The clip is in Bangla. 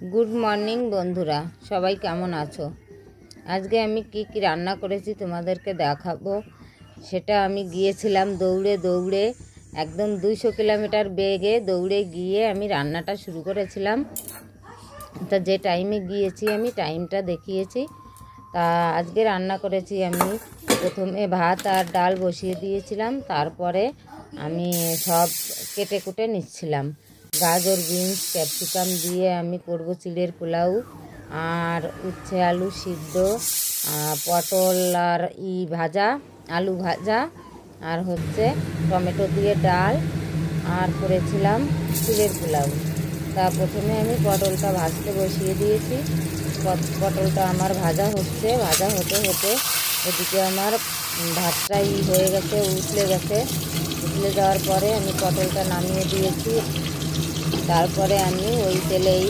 গুড মর্নিং বন্ধুরা। সবাই কেমন আছো? আজকে আমি কি কি রান্না করেছি তোমাদেরকে দেখাবো। সেটা আমি গিয়েছিলাম দৌড়ে দৌড়ে একদম দুইশো কিলোমিটার বেগে দৌড়ে গিয়ে আমি রান্নাটা শুরু করেছিলাম। তা যে টাইমে গিয়েছি আমি টাইমটা দেখিয়েছি। তা আজকে রান্না করেছি আমি। প্রথমে ভাত আর ডাল বসিয়ে দিয়েছিলাম। তারপরে আমি সব কেটে কুটে নিচ্ছিলাম। গাজর, বিনস, ক্যাপসিকাম দিয়ে আমি করব চিড়ের পোলাও আর উচ্ছে আলু সিদ্ধ পটল আর ই ভাজা, আলু ভাজা আর হচ্ছে টমেটো দিয়ে ডাল আর করেছিলাম চিড়ের পোলাও। তা প্রথমে আমি পটলটা ভাজতে বসিয়ে দিয়েছি। পট- পটলটা আমার ভাজা হচ্ছে, ভাজা হতে হতে এদিকে আমার ভাতটা ই হয়ে গেছে, উতলে গেছে। উতলে যাওয়ার পরে আমি পটলটা নামিয়ে দিয়েছি। তারপরে আমি ওই তেলেই